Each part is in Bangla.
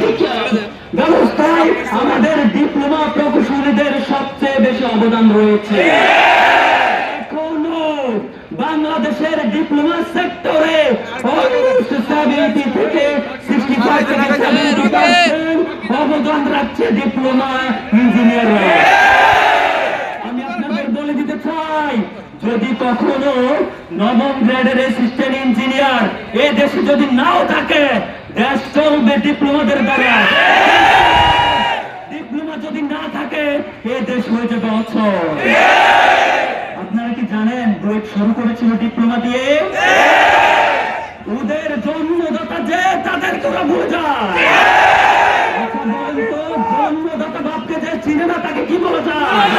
শিক্ষা ব্যবস্থায় আমাদের ডিপ্লোমা প্রকৌশলীদের সবচেয়ে বেশি অবদান রয়েছে। বাংলাদেশের ডিপ্লোমা সেক্টরে থেকে অবদান রাখছে ডিপ্লোমা ইঞ্জিনিয়াররা। আমি আপনাদের বলে দিতে চাই, যদি কখনো নবম গ্রেডের অ্যাসিস্ট্যান্ট ইঞ্জিনিয়ার এই দেশে যদি নাও থাকে চলবে ডিপ্লোমাদের দ্বারা। ডিপ্লোমা যদি না থাকে এই দেশ হয়ে যাবে অচল। আপনারা কি জানেন, বুয়েট শুরু করেছিল ডিপ্লোমা দিয়ে? ওদের জন্মদাতা যে, তাদের তোরা ভুলে যায় জন্মদাতা বাপকে যে চিনে না, তাকে কি বলা যায়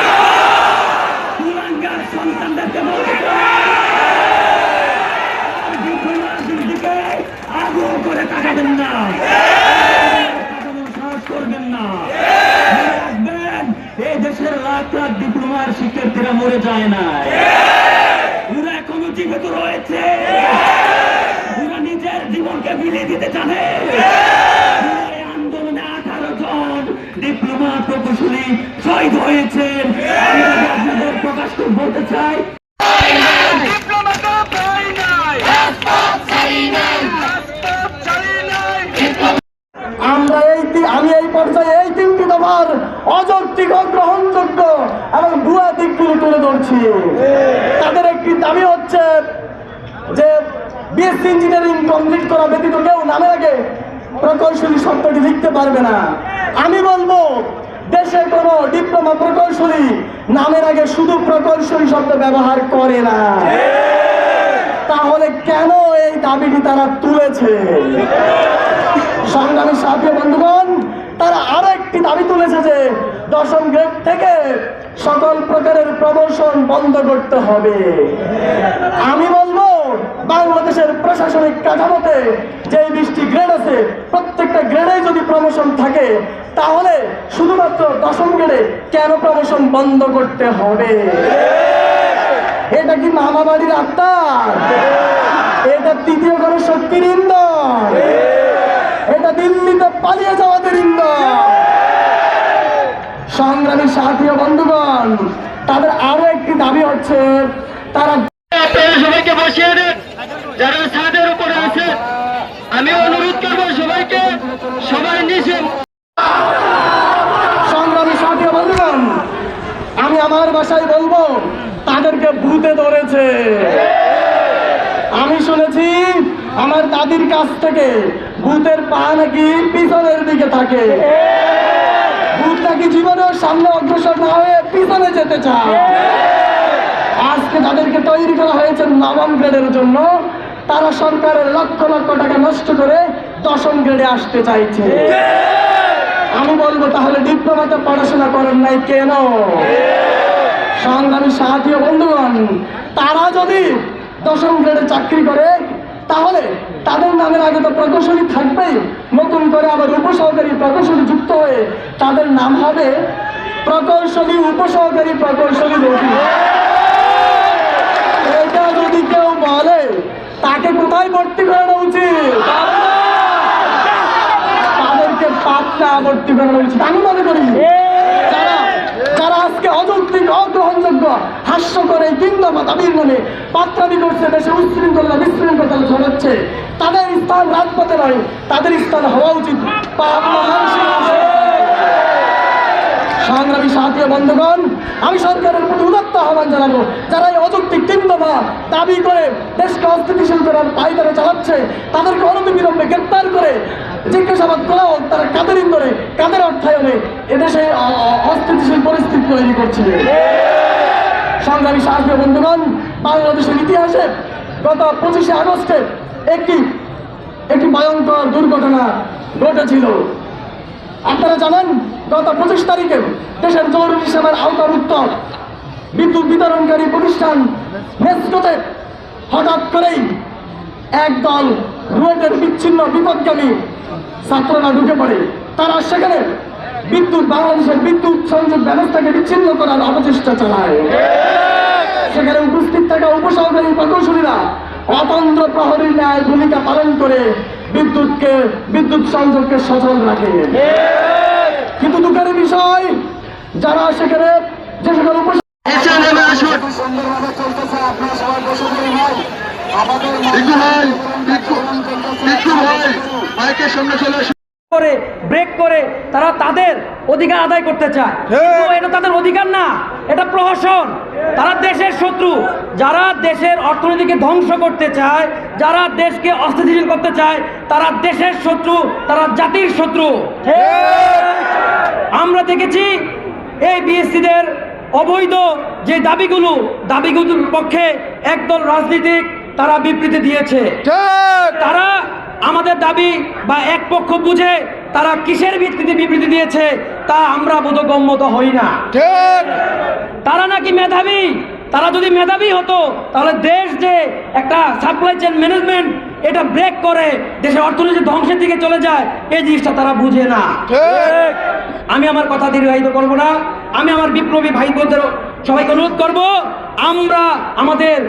কুলাঙ্গার সন্তানদেরকে বলতে ডিপ্লোমাটির দিকে আগ্রহ করে তাকাবেন না। দেশের লাখ লাখ ডিপ্লোমার শিক্ষার্থীরা মরে যায় না ওরা এখনও জীবিত রয়েছে। ওরা নিজের জীবনকে বিলিয়ে দিতে জানে। আন্দোলনে আঠারো জন ডিপ্লোমা প্রকৌশলী শহীদ হয়েছেন। আমি আপনাদের প্রকাশ করে বলতে চাই পর্যায়ে এই তিনটি দফার অযৌক্তিক গ্রহণযোগ্য এবং ভুয়া দিকগুলি তুলে ধরছি। তাদের একটি দাবি হচ্ছে যে বিএসসি ইঞ্জিনিয়ারিং কমপ্লিট করা ব্যতীত কেউ নামে আগে প্রকৌশলী শব্দটি লিখতে পারবে না। আমি বলব, দেশে কোনো ডিপ্লোমা প্রকৌশলী নামের আগে শুধু প্রকৌশলী শব্দ ব্যবহার করে না। তাহলে কেন এই দাবিটি তারা তুলেছে? সংগ্রামী সাথে বন্ধুগণ একটি দাবি তুলেছে যে দশম গ্রেড থেকে সকল প্রকারের প্রমোশন বন্ধ করতে হবে। আমি বলব, বাংলাদেশের প্রশাসনিক কাঠামোতে যে বিশটি গ্রেড আছে, প্রত্যেকটা গ্রেডে যদি প্রমোশন থাকে, তাহলে শুধুমাত্র দশম গ্রেডে কেন প্রমোশন বন্ধ করতে হবে? এটা কি মামা বাড়ির আত্মার? এটা তৃতীয় কোনো শক্তির ইন্ধন? এটা দিল্লিতে পালিয়ে যাওয়াদের ইন্ধন সংগ্রামী সাথী ও বন্ধুগণ তাদের আরও একটি দাবি হচ্ছে তারা সবাইকে বসিয়ে দেন। যারা ছাদের উপরে আছে আমি অনুরোধ করব সবাইকে সবাই নিচে। সংগ্রামী সাথী বন্ধুগণ আমি আমার বাসায় বলব তাদেরকে ভূতে ধরেছে। আমি শুনেছি আমার দাদির কাছ থেকে ভূতের পা নাকি পিছনের দিকে থাকে। ভূত নাকি জীবনের সামনে অগ্রসর না হয়ে পিছনে যেতে চায়। আজকে তাদেরকে তৈরি করা হয়েছে নবম গ্রেডের জন্য। তারা সরকারের লক্ষ লক্ষ টাকা নষ্ট করে দশম গ্রেডে আসতে চাইছে। আমি বলব তাহলে ডিপ্লোমাতে পড়াশোনা করেন নাই কেন? সংগ্রামী ও বন্ধুগণ, তারা যদি দশম গ্রেডে চাকরি করে, তাহলে তাদের নামের আগে তো প্রকৌশলী থাকবেই। নতুন করে আবার উপসহকারী প্রকৌশলী যুক্ত হয়ে তাদের নাম হবে প্রকৌশলী, উপসহকারী প্রকৌশলী রবি এটা যদি কেউ বলে, তাকে কোথায় ভর্তি করানো উচিত? তাদেরকে পাতলা ভর্তি করানো উচিত। আমি মনে করি আজকে অযৌক্তিক, অগ্রহণযোগ্য হাস্য করে কিংবা দাবির মনে পাত্রাদি করছে দেশে উচ্ছৃঙ্খলা বিশৃঙ্খলা ছড়াচ্ছে। তাদের স্থান রাজপথে নয়, তাদের স্থান হওয়া উচিত। সংগ্রামী ও বন্ধুগণ, আমি সরকারের প্রতি উদাত্ত আহ্বান জানাব। যারা এই অযৌক্তিক তিন দাবি করে দেশকে অস্থিতিশীল করার পায়তারা চালাচ্ছে, তাদেরকে অনতিবিলম্বে গ্রেপ্তার করে জিজ্ঞাসাবাদ করা হোক তারা কাদের ইন্দরে, কাদের অর্থায়নে এদেশে অস্থিতিশীল পরিস্থিতি তৈরি করছে। সংগ্রামী সাহায্য বন্ধুগণ, বাংলাদেশের ইতিহাসে গত পঁচিশে আগস্টে একটি একটি ভয়ঙ্কর দুর্ঘটনা ঘটেছিল। আপনারা জানেন, গত পঁচিশ তারিখে দেশের জরুরি সেবার আওতাভুক্ত বিদ্যুৎ বিতরণকারী প্রতিষ্ঠান নেস্কোতে হঠাৎ করেই একদল রুয়েটের বিচ্ছিন্ন বিপদগামী ছাত্ররা ঢুকে পড়ে। তারা সেখানে বিদ্যুৎ, বাংলাদেশের বিদ্যুৎ সংযোগ ব্যবস্থাকে বিচ্ছিন্ন করার অপচেষ্টা চালায়। সেখানে উপস্থিত থাকা উপসহকারী প্রকৌশলীরা অতন্ত্র প্রহরী ন্যায় ভূমিকা পালন করে বিদ্যুৎকে বিদ্যুৎ সংযোগকে সচল রাখে। কিন্তু দুঃখের বিষয় যারা সেখানে যে সকল করে ব্রেক করে তারা তাদের অধিকার আদায় করতে চায়। কিন্তু এটা তাদের অধিকার না এটা প্রহসন। তারা দেশের শত্রু যারা দেশের অর্থনীতিকে ধ্বংস করতে চায় যারা দেশকে অস্থিতিশীল করতে চায় তারা দেশের শত্রু তারা জাতির শত্রু। আমরা দেখেছি এই বিএসসিদের অবৈধ যে দাবিগুলো দাবিগুলোর পক্ষে একদল রাজনীতিক তারা বিবৃতি দিয়েছে। তারা আমাদের দাবি বা এক পক্ষ বুঝে তারা কিসের ভিত্তিতে বিবৃতি দিয়েছে তা আমরা বোধগম্যত হই না। তারা নাকি মেধাবী? তারা যদি মেধাবী হতো তাহলে দেশ যে একটা সাপ্লাই চেন ম্যানেজমেন্ট এটা ব্রেক করে দেশের অর্থনীতি ধ্বংসের দিকে চলে যায় এই জিনিসটা তারা বুঝে না। আমি আমার কথা দীর্ঘায়িত করব না। আমি আমার বিপ্লবী ভাই বোনদের সবাইকে অনুরোধ করব আমরা আমাদের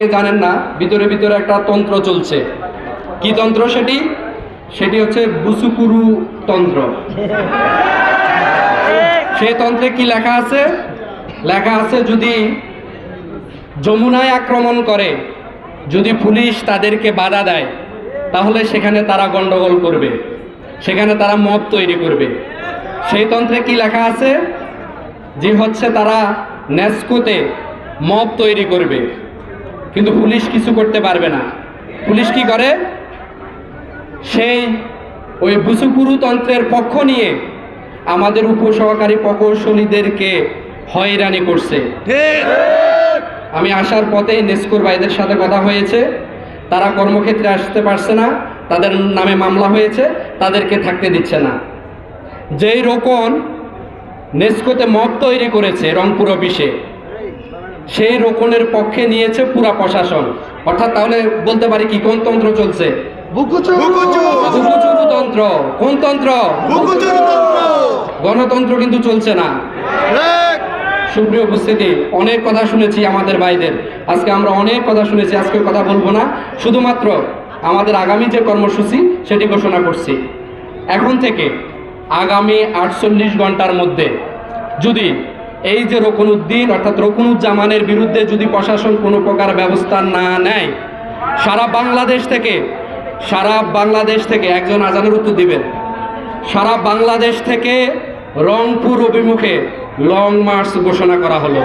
জানেন না ভিতরে ভিতরে একটা তন্ত্র চলছে। কি তন্ত্র সেটি? সেটি হচ্ছে বুসুকুরু তন্ত্র। সেই তন্ত্রে কি লেখা আছে? লেখা আছে যদি যমুনায় আক্রমণ করে, যদি পুলিশ তাদেরকে বাধা দেয়, তাহলে সেখানে তারা গন্ডগোল করবে, সেখানে তারা মব তৈরি করবে। সেই তন্ত্রে কি লেখা আছে? যে হচ্ছে তারা নেস্কোতে মব তৈরি করবে, কিন্তু পুলিশ কিছু করতে পারবে না। পুলিশ কি করে? সেই ওই বুসুকুরু তন্ত্রের পক্ষ নিয়ে আমাদের উপসহকারী প্রকৌশলীদেরকে হয়রানি করছে। আমি আসার পথে নেস্কোর ভাইদের সাথে কথা হয়েছে। তারা কর্মক্ষেত্রে আসতে পারছে না তাদের নামে মামলা হয়েছে তাদেরকে থাকতে দিচ্ছে না। যেই রোকন নেস্কোতে মব তৈরি করেছে রংপুর অফিসে সেই রোকনের পক্ষে নিয়েছে পুরা প্রশাসন। অর্থাৎ তাহলে বলতে পারি কি গণতন্ত্র চলছে। তন্ত্র। কোন তন্ত্র? গণতন্ত্র কিন্তু চলছে না। সুপ্রিয় উপস্থিতি অনেক কথা শুনেছি আমাদের ভাইদের। আজকে আমরা অনেক কথা শুনেছি আজকে কথা বলব না। শুধুমাত্র আমাদের আগামী যে কর্মসূচি সেটি ঘোষণা করছি। এখন থেকে আগামী আটচল্লিশ ঘণ্টার মধ্যে যদি এই যে রকুনুদ্দিন অর্থাৎ রকুনুজ্জামানের বিরুদ্ধে যদি প্রশাসন কোনো প্রকার ব্যবস্থা না নেয় সারা বাংলাদেশ থেকে সারা বাংলাদেশ থেকে একজন আজানের উত্তর দিবেন। সারা বাংলাদেশ থেকে রংপুর অভিমুখে লং মার্চ ঘোষণা করা হলো।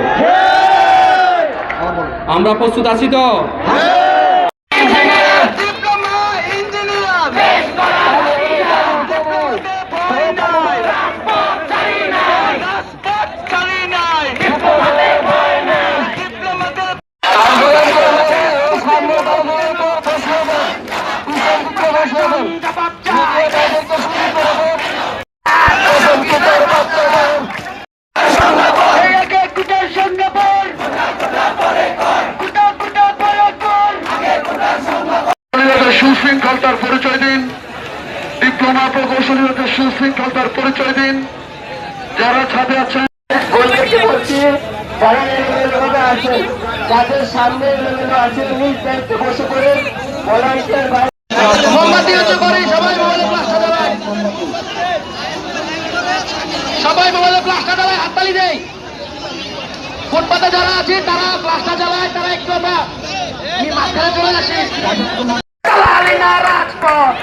আমরা প্রস্তুত আছি তো? সুশৃঙ্খলতার পরিচয় দিন। ডিপ্লোমা প্রকৌশলীদের সুশৃঙ্খলতার পরিচয় দিন। যারা ছাদে আছেন বলছি যারা এলোমেলোভাবে আছেন যাদের সামনে এলোমেলো আছে নিজ দায়িত্বে বসে করে ভলান্টিয়ার মোমবাতি হচ্ছে করে সবাই মোবাইলে প্লাস্টার চালায় সবাই মোবাইলে প্লাস্টার চালায় হাততালি দেয় ফুটপাতে যারা আছে তারা প্লাস্টার চালায় তারা একটু আমরা মাঝখানে চলে আসে চালালি না রাজপথ